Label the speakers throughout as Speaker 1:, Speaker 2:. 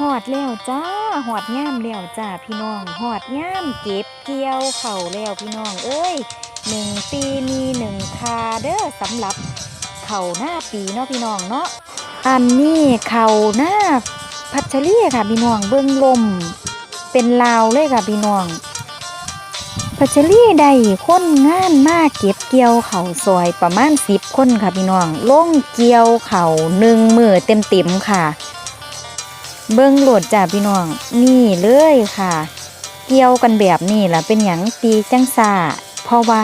Speaker 1: หอดแล้วจ้าหอดย่ามแล้วจ้าพี่น้องหอดย่ามเก็บเกี่ยวเข่าแล้วพี่น้องเอ้ยหนึ่งปีมีหนึ่งคาเด้อสำหรับเข่าหน้าปีเนาะพี่น้องเนาะอันนี้เข่าหน้าพัชรีค่ะพี่น้องเบื้องลมเป็นลาวเลยค่ะพี่น้องพัชรีได้คนงานมากเก็บเกี่ยวเข่าวซอยประมาณสิบคนค่ะพี่น้องล่งเกี่ยวเข่าหนึ่งมือเต็มเต็มๆค่ะ เบิ้งโหลดจ้าพี่น้องนี่เลยค่ะ เกี่ยวกันแบบนี้ล่ะเป็นหยังตีจังซาเพราะว่า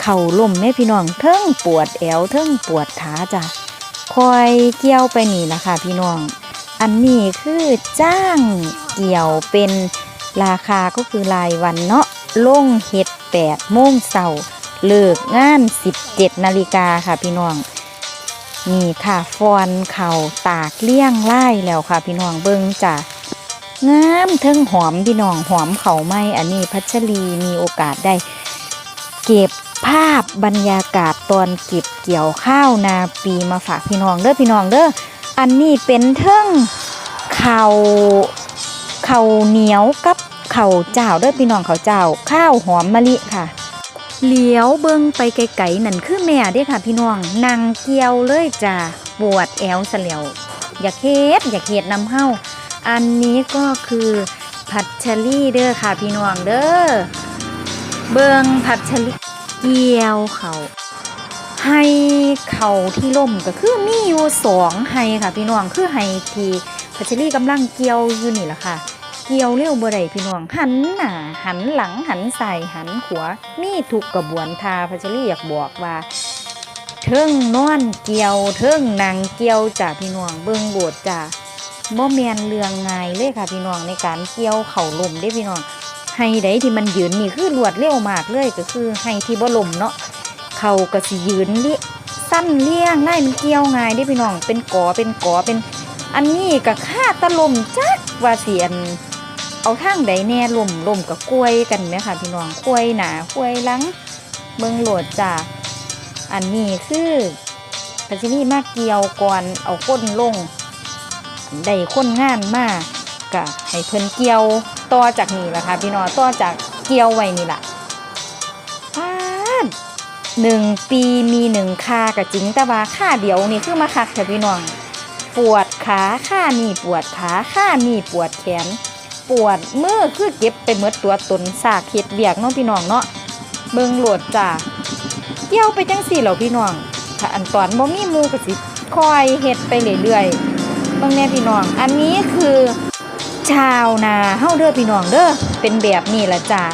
Speaker 1: เข่าล่มแม่พี่น้องเทิงปวดแอวเทิงปวดขาจ้ะคอยเกี่ยวไปนี่ล่ะค่ะพี่น้อง อันนี้คือจ้างเกี่ยวเป็นราคาก็คือรายวันเนาะลงเฮ็ด8โมงเช้าเลิกงาน 17 นาฬิกาค่ะพี่น้อง นี่ค่ะฟอนเข่าตากเลี่ยงไล่แล้วค่ะ พี่น้องเบิ้งจ้ะงามเทิงหอมพี่น้องหอมเข่าไหมอันนี้พัชรีมีโอกาสได้ เก็บภาพบรรยากาศตอนเก็บเกี่ยวข้าวนาปีมาฝากพี่น้องเด้อพี่น้องเด้ออันนี้เป็นเทิงเข่าเข่าเหนียวกับเข่าเจ้าเด้อพี่น้องเข่าเจ้า ข้าวหอมมะลิค่ะ เหลียวเบิ้งไปไกลๆนั่นคือแม่เด้ค่ะ พี่น้องนางเกียวเลยจ้าปวดแอวเสลียวอย่าเคสอย่าเคสนำเฮ้าอันนี้ก็คือผัดชะลี่เด้อค่ะพี่น้องเด้อเบิงผัดชะลี่เกี่ยวเขาให้เขาที่ล่มก็คือมีอยู่สองไฮค่ะพี่น้องคือไฮที่ผัดชะลี่กำลังเกี่ยวอยู่นี่แหละค่ะ เกี่ยวเร็วบ่ได้พี่น้อง หันหน้าหันหลังหันใส่หันขวามีทุกกระบวนทาพัชรีอยากบอกว่าเทิงนอนเกี่ยวเทิงนางเกี่ยวจ้ะพี่น้องเบิ่งโบดจ้ะบ่แมนเรืองง่ายเลยค่ะพี่น้องในการเกี่ยวเข่าลมได้พี่น้องให้ใดที่มันยืนนี่คือรวดเร็วมากเลยก็คือให้ที่บ่ลมเนาะเข่าก็สิยืนลิสั้นเลี่ยงได้มันเกี่ยวง่ายได้พี่น้องเป็นกอเป็นกอเป็นอันนี้ก็ค่าตะลมจักว่าเสียน เอาทางใดแน่ลมลมกับกล้วยกันไหมค่ะพี่น้องกล้วยหนากล้วยหลังเบิงโหลดจ้าอันนี้คือพัชนีมากเกี่ยวก่อนเอาก้นลงได้คนงานมากกะให้เพิ่นเกี่ยวต่อจากนี้ละค่ะพี่น้องต่อจากเกี่ยวไว้นี่ละป้าหนึ่งปีมีหนึ่งค่ากะจริงแต่ว่าค่าเดียวนี่คือมาคักค่ะพี่น้องปวดขาข้านี่ปวดขาข้านี่ปวดแขน ปวดมือคือเก็บไปเมดตัวตนสากเฮ็ดเบียกเนาะพี่น้องเนาะเบิงโหลดจ้าเกี่ยวไปจังสี่เหรอพี่น้องถ้าอันตอนบ่มีมูก็สิคอยเฮ็ดไปเรื่อยๆเบิ่งแน่พี่น้อง อันนี้คือ ชาวนาเฮาเด้อพี่น้องเด้อเป็นแบบนี้ละจ้า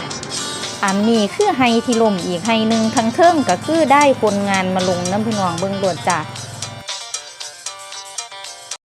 Speaker 1: อันนี้คือไฮที่ลมอีกไฮหนึ่งทั้งเทิงก็คือได้คนงานมาลงน้ำพี่น้องเบิ่งโหลดจ้า